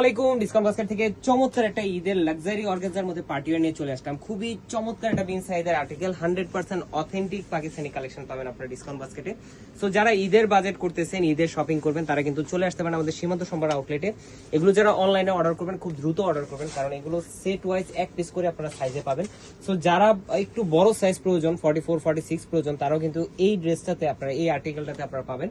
আলাইকুম discount basket থেকে চমৎকার একটা ঈদের লাক্সারি মধ্যে নিয়ে চলে খুবই চমৎকার একটা article hundred percent Pakistani collection পাবেন আপনার ডিসকাউন্ট বাস্কেটে। যারা ঈদের বাজেট করতেছেন, ঈদের শপিং করবেন, তারা কিন্তু চলে আসতে পারেন আমাদের সীমান্ত সম্ভার আউটলেটে এগুলো যারা অনলাইনে অর্ডার করবেন, খুব দ্রুত অর্ডার করবেন, কারণ এগুলো সেট ওয়াইজ এক পিস করে আপনারা সাইজে পাবেন। সো যারা একটু বড় সাইজ প্রয়োজন ফর্টি ফোর সিক্স প্রয়োজন, তারাও কিন্তু এই ড্রেসটাতে আপনারা, এই আর্টিকেলটাতে আপনারা পাবেন।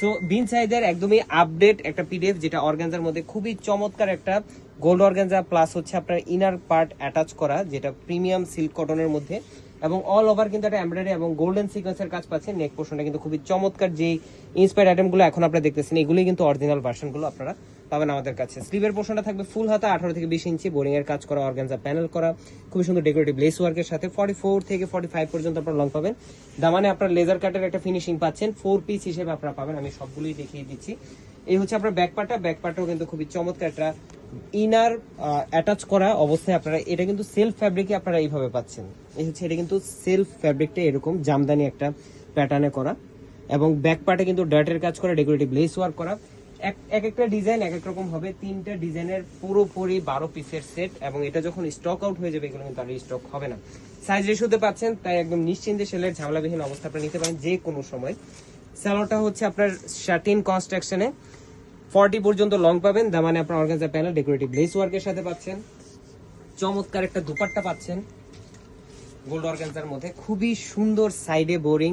সো বিন সাইজের একদমই আপডেট একটা পিডিএফ যেটা অর্গানজার মধ্যে খুবই চমৎকার একটা গোল্ড অর্গানজা প্লাস হচ্ছে আপনার ইনার পার্ট অ্যাটাচ করা, যেটা প্রিমিয়াম সিল্ক কটনের মধ্যে। এবং অল ওভার কিন্তু একটা এমব্রয়ডারি এবং গোল্ডেন সিকোয়েন্সের কাজ পাচ্ছেন। নেক পোর্শনটা কিন্তু খুবই চমৎকার। যে ইন্সপায়ার আইটেমগুলো এখন আপনারা দেখতেছেন, এগুলোই কিন্তু অরিজিনাল ভার্সনগুলো আপনারা পাবেন আমাদের কাছে। স্লিভের পোর্শনটা থাকবে ফুল হাতা, আঠারো থেকে বিশ ইঞ্চি বোরিং এর কাজ করা অর্গানজা প্যানেল করা, খুবই সুন্দর ডেকোরেটিভ লেস ওয়ার্কের সাথে। ফর্টি ফোর থেকে ফর্টি ফাইভ পর্যন্ত আপনারা লং পাবেন। দামানে আপনার লেজার কাটের একটা ফিনিশিং পাচ্ছেন। ফোর পিস হিসেবে আপনারা পাবেন। আমি সবগুলোই দেখিয়ে দিচ্ছি। এই হচ্ছে আপনার ব্যাক পার্টটা ব্যাক পার্টও কিন্তু খুবই চমৎকার একটা ইনার অ্যাটাচ করা অবস্থায় আপনারা, এটা কিন্তু সেলফ ফ্যাব্রিকে আপনারা এইভাবে পাচ্ছেন। এই হচ্ছে, এটা কিন্তু সেলফ ফ্যাব্রিকটা এরকম জামদানি একটা প্যাটার্নে করা। এবং ব্যাক পার্টে কিন্তু ডার্টের কাজ করা ডেকোরেটিভ লেস ওয়ার্ক করা। এক এক একটা ডিজাইন এক এক রকম হবে। তিনটা ডিজাইনের পুরোপুরি বারো পিসের সেট এবং এটা যখন স্টক আউট হয়ে যাবে, এগুলো কিন্তু আর স্টক হবে না। সাইজ রেশুতে পাচ্ছেন, তাই একদম নিশ্চিন্তে সেলের ঝামেলাবিহীন অবস্থা আপনারা নিতে পারেন যে কোনো সময়। স্যালোটা হচ্ছে আপনার শার্টিন কনস্ট্রাকশনে ফর্টি পর্যন্ত লং পাবেন। দামানে আপনার অর্গানজা প্যানেল ডেকোরেটিভ লেস ওয়ার্কের সাথে পাচ্ছেন। চমৎকার একটা দুপাট্টা পাচ্ছেন। গোল্ড অর্গানজার মধ্যে খুবই সুন্দর সাইডে বোরিং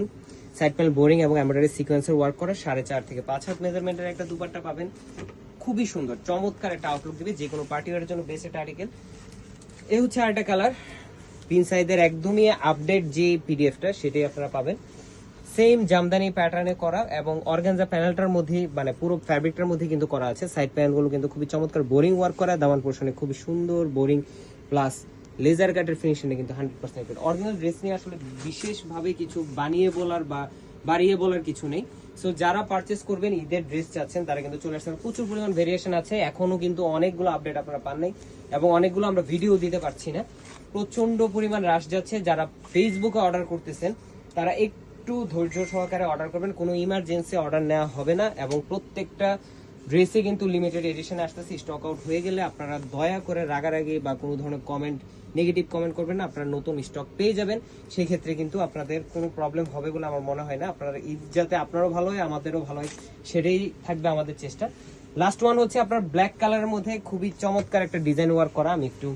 সাইড প্যানেল বোরিং এবং এমব্রয়ডারি সিকোয়েন্সের ওয়ার্ক করা সাড়ে চার থেকে পাঁচ হাত মেজারমেন্টের একটা দুপাট্টা পাবেন। খুবই সুন্দর, চমৎকার একটা আউটলুক দিবে যে কোনো পার্টি ওয়ারের জন্য বেস্ট একটা আর্টিকেল এ হচ্ছে আরেকটা কালার পিন সাইজের একদমই আপডেট যে পিডিএফটা সেটাই আপনারা পাবেন। সেম জামদানি প্যাটার্নে করা এবং অর্গানজা প্যানেলটার মধ্যে মানে পুরো ফ্যাব্রিকটার মধ্যে কিন্তু করা আছে। সাইড প্যানেলগুলো কিন্তু খুবই চমৎকার বোরিং ওয়ার্ক করা। দামান পোর্শনে খুবই সুন্দর বোরিং প্লাস লেজার কাটের ফিনিশিংটা কিন্তু হান্ড্রেড পার্সেন্ট অরিজিনাল ড্রেস নিয়ে আসলে বিশেষভাবে কিছু বানিয়ে বলার বা বাড়িয়ে বলার কিছু নেই। সো যারা পারচেস করবেন, ঈদের ড্রেস চাচ্ছেন, তারা কিন্তু চলে আসছেন। প্রচুর পরিমাণ ভেরিয়েশন আছে। এখনও কিন্তু অনেকগুলো আপডেট আপনারা পান নাই এবং অনেকগুলো আমরা ভিডিও দিতে পারছি না। প্রচণ্ড পরিমাণ হ্রাস যাচ্ছে। যারা ফেসবুকে অর্ডার করতেছেন, তারা একটু ধৈর্য সহকারে অর্ডার করবেন। কোনো ইমার্জেন্সি অর্ডার নেওয়া হবে না এবং প্রত্যেকটা ড্রেসে কিন্তু লিমিটেড এডিশন আসতেছে স্টক আউট হয়ে গেলে আপনারা দয়া করে রাগারাগি বা কোনো ধরনের কমেন্ট নেগেটিভ কমেন্ট করবেন না, আপনারা নতুন স্টক পেয়ে যাবেন। সেই ক্ষেত্রে কিন্তু আপনাদের কোনো প্রবলেম হবে বলে আমার মনে হয় না। আপনারা ঈদ যাতে আপনারও ভালো হয়, আমাদেরও ভালো হয়, সেটাই থাকবে আমাদের চেষ্টা। লাস্ট ওয়ান হচ্ছে আপনার ব্ল্যাক কালারের মধ্যে খুবই চমৎকার একটা ডিজাইন ওয়ার্ক করা। আমি একটু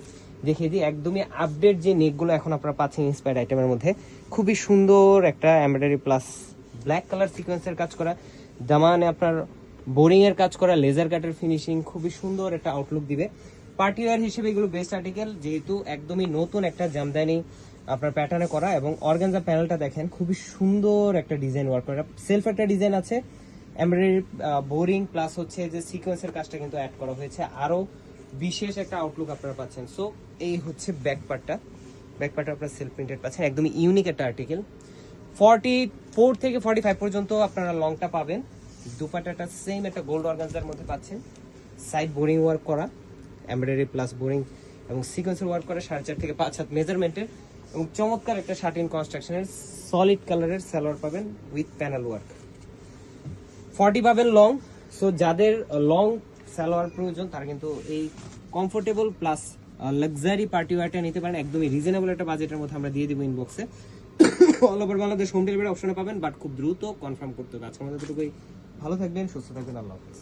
দেখিয়ে দিই, একদমই আপডেট যে নেকগুলো এখন আপনারা পাচ্ছেন ইন্সপায়ার্ড আইটেমের মধ্যে, খুবই সুন্দর একটা এমব্রয়ডারি প্লাস ব্ল্যাক কালার সিকোয়েন্সের কাজ করা দামানে আপনার বোরিং এর কাজ করা লেজার কাটের ফিনিশিং খুবই সুন্দর একটা আউটলুক দিবে। পার্টি ওয়্যার হিসেবে এগুলো বেস্ট আর্টিকেল যেহেতু একদমই নতুন একটা জামদানি আপনার প্যাটার্নে করা এবং অর্গানজা প্যানেলটা দেখেন, খুবই সুন্দর একটা ডিজাইন ওয়ার্ক করা। সেলফ একটা ডিজাইন আছে এমব্রয়ডারি বোরিং প্লাস হচ্ছে যে সিকোয়েন্সের কাজটা কিন্তু অ্যাড করা হয়েছে। আরও বিশেষ একটা আউটলুক আপনারা পাচ্ছেন। সো এই হচ্ছে ব্যাক পার্টটা ব্যাক পার্টটা আপনারা সেলফ প্রিন্টেড পাচ্ছেন। একদমই ইউনিক একটা আর্টিকেল ফর্টি ফোর থেকে ফর্টি ফাইভ পর্যন্ত আপনারা লংটা পাবেন। দুপাটাটা সেম একটা গোল্ড অর্গানজার মধ্যে পাচ্ছেন। সাইড বোরিং ওয়ার্ক করা এমব্রয়ডারি প্লাস বোরিং এবং সিকোয়েন্সের ওয়ার্ক করা সাড়ে চার থেকে পাঁচ হাত মেজারমেন্টের এবং চমৎকার একটা শার্টিন কনস্ট্রাকশনের সলিড কালারের সালোয়ার পাবেন উইথ প্যানেল ওয়ার্ক ফর্টি পাবেন লং সো যাদের লং সালোয়ার প্রয়োজন, তার কিন্তু এই কমফোর্টেবল প্লাস লাক্সারি পার্টি ওয়ারটা নিতে পারেন। একদমই রিজনেবল একটা বাজেটের মধ্যে আমরা দিয়ে দিব ইনবক্সে all over Bangladesh home delivery অপশনে পাবেন বাট খুব দ্রুত কনফার্ম করতে হবে। আজকে আমাদের দুটোই ভালো থাকবেন, সুস্থ থাকবেন, আল্লাহ হাফিজ।